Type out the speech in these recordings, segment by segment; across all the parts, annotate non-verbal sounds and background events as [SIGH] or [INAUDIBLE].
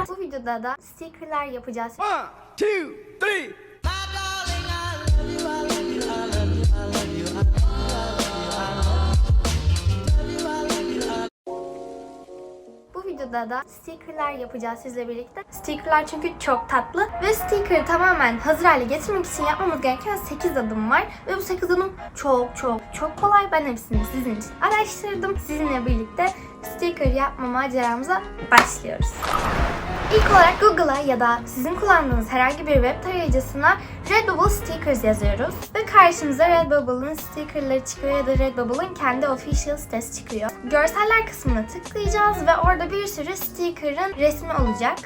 Merhaba. Bu videoda da stickerlar yapacağız. One, two, three. Bu videoda da stickerlar yapacağız sizle birlikte. Stickerlar çünkü çok tatlı ve sticker'ı tamamen hazır hale getirmek için yapmamız gereken 8 adım var. Ve bu 8 adım çok çok çok kolay. Ben hepsini sizin için araştırdım. Sizinle birlikte sticker yapma maceramıza başlıyoruz. İlk olarak Google'a ya da sizin kullandığınız herhangi bir web tarayıcısına Redbubble Stickers yazıyoruz. Ve karşımıza Redbubble'ın stickerları çıkıyor ya da Redbubble'ın kendi official sitesi çıkıyor. Görseller kısmına tıklayacağız ve orada bir sürü sticker'ın resmi olacak.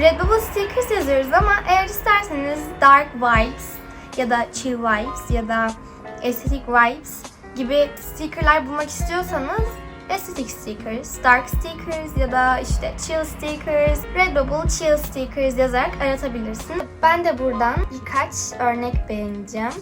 Redbubble Stickers yazıyoruz ama eğer isterseniz Dark Vibes ya da Chill Vibes ya da Aesthetic Vibes gibi stickerlar bulmak istiyorsanız Aesthetic Stickers, Dark Stickers ya da işte Chill Stickers, Redbubble Chill Stickers yazarak aratabilirsin. Ben de buradan birkaç örnek beğeneceğim.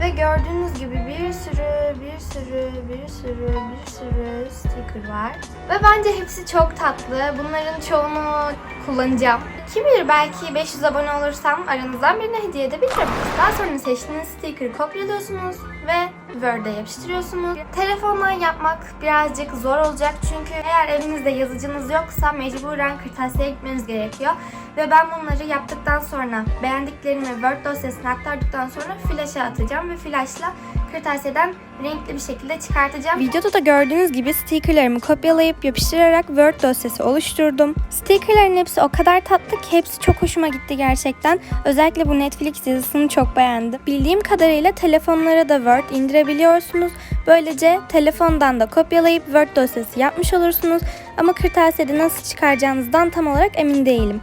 Ve gördüğünüz gibi bir sürü, bir sürü, bir sürü, bir sürü sticker var. Ve bence hepsi çok tatlı. Bunların çoğunu kullanacağım. Kim bilir belki 500 abone olursam aranızdan birine hediye edebilirim. Daha sonra seçtiğiniz sticker'ı kopyalıyorsunuz ve Word'e yapıştırıyorsunuz. Telefonla yapmak birazcık zor olacak çünkü eğer evinizde yazıcınız yoksa mecburen kırtasiyeye gitmeniz gerekiyor. Ve ben bunları yaptıktan sonra beğendiklerimi Word dosyasına aktardıktan sonra flash'a atacağım ve flash'la kırtasiyeden renkli bir şekilde çıkartacağım. Videoda da gördüğünüz gibi stickerlarımı kopyalayıp yapıştırarak Word dosyası oluşturdum. Stickerların hepsi o kadar tatlı ki hepsi çok hoşuma gitti gerçekten. Özellikle bu Netflix yazısını çok beğendim. Bildiğim kadarıyla telefonlara da Word indirebiliyorsunuz. Böylece telefondan da kopyalayıp Word dosyası yapmış olursunuz. Ama kırtasiyede nasıl çıkaracağınızdan tam olarak emin değilim.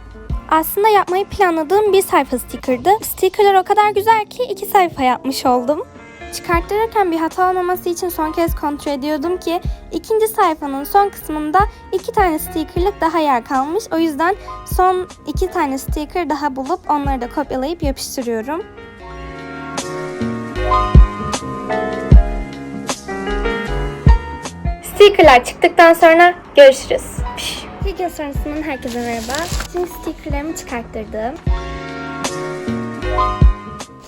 Aslında yapmayı planladığım bir sayfa sticker'dı. Stickerlar o kadar güzel ki iki sayfa yapmış oldum. Çıkarttırırken bir hata olmaması için son kez kontrol ediyordum ki ikinci sayfanın son kısmında iki tane stickerlık daha yer kalmış. O yüzden son iki tane sticker daha bulup onları da kopyalayıp yapıştırıyorum. Stickerlar çıktıktan sonra görüşürüz. İlk gün sonrasından herkese merhaba. Şimdi stickerlarımı çıkarttırdım.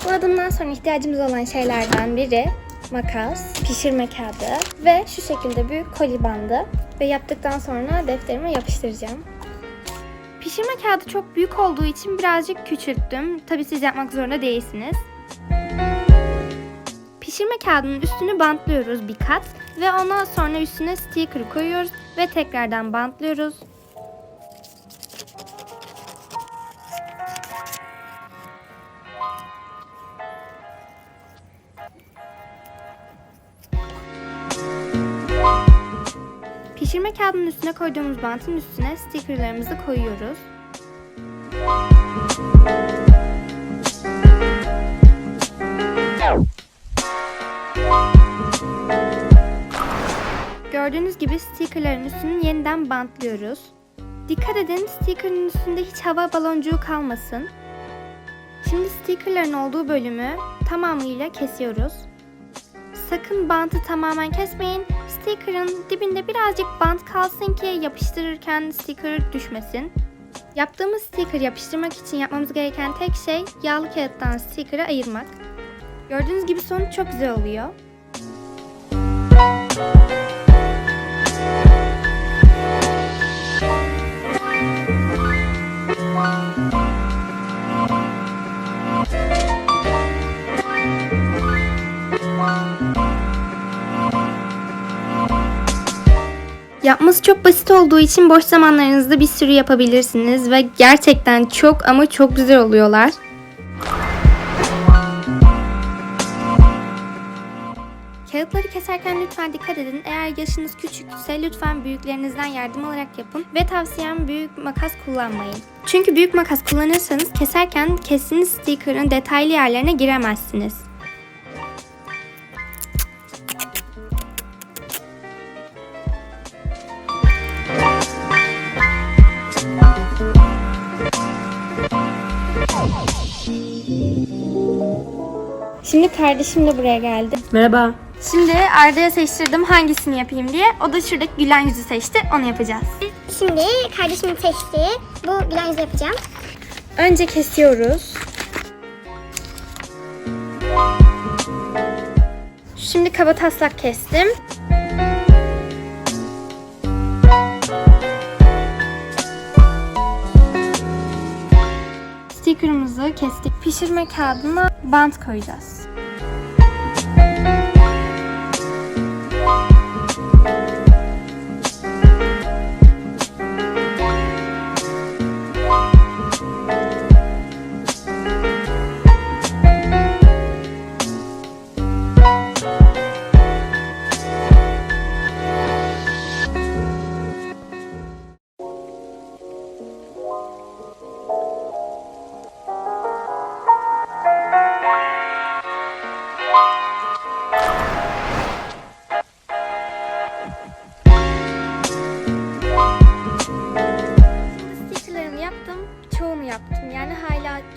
Bu adımdan sonra ihtiyacımız olan şeylerden biri makas, pişirme kağıdı ve şu şekilde büyük koli bandı. Ve yaptıktan sonra defterime yapıştıracağım. Pişirme kağıdı çok büyük olduğu için birazcık küçülttüm. Tabi siz yapmak zorunda değilsiniz. Pişirme kağıdının üstünü bantlıyoruz bir kat ve ondan sonra üstüne sticker koyuyoruz ve tekrardan bantlıyoruz. Pişirme kağıdının üstüne koyduğumuz bantın üstüne stickerlarımızı koyuyoruz. Gördüğünüz gibi stickerların üstünü yeniden bantlıyoruz. Dikkat edin stickerın üstünde hiç hava baloncuğu kalmasın. Şimdi stickerların olduğu bölümü tamamıyla kesiyoruz. Sakın bantı tamamen kesmeyin. Sticker'ın dibinde birazcık bant kalsın ki yapıştırırken sticker düşmesin. Yaptığımız sticker yapıştırmak için yapmamız gereken tek şey yağlı kağıttan sticker'ı ayırmak. Gördüğünüz gibi sonuç çok güzel oluyor. Yapması çok basit olduğu için boş zamanlarınızda bir sürü yapabilirsiniz ve gerçekten çok ama çok güzel oluyorlar. Kağıtları keserken lütfen dikkat edin. Eğer yaşınız küçükse lütfen büyüklerinizden yardım alarak yapın ve tavsiyem büyük makas kullanmayın. Çünkü büyük makas kullanırsanız keserken kestiğiniz sticker'ın detaylı yerlerine giremezsiniz. Şimdi kardeşim de buraya geldi. Merhaba. Şimdi Arda'ya seçtirdim hangisini yapayım diye. O da şuradaki gülen yüzü seçti. Onu yapacağız. Şimdi kardeşimin seçtiği bu gülen yüzü yapacağım. Önce kesiyoruz. Şimdi kaba taslak kestim. Sticker'ımızı kestik. Pişirme kağıdına bant koyacağız.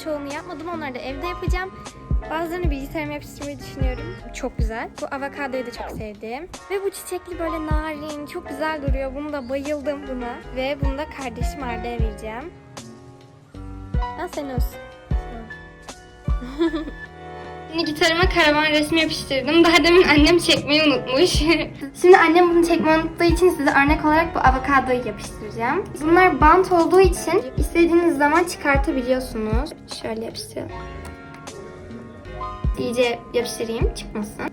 Çoğunu yapmadım. Onları da evde yapacağım. Bazılarını bilgisayarıma yapıştırmayı düşünüyorum. Çok güzel. Bu avokadoyu da çok sevdim. Ve bu çiçekli böyle narin, çok güzel duruyor. Bunu da bayıldım buna. Ve bunu da kardeşim Arda'ya vereceğim. Al sen olsun. [LAUGHS] Şimdi gitarıma karavan resmi yapıştırdım. Daha demin annem çekmeyi unutmuş. [LAUGHS] Şimdi annem bunu çekmeyi unuttuğu için size örnek olarak bu avokadoyu yapıştıracağım. Bunlar bant olduğu için istediğiniz zaman çıkartabiliyorsunuz. Şöyle yapıştıralım. İyice yapıştırayım çıkmasın.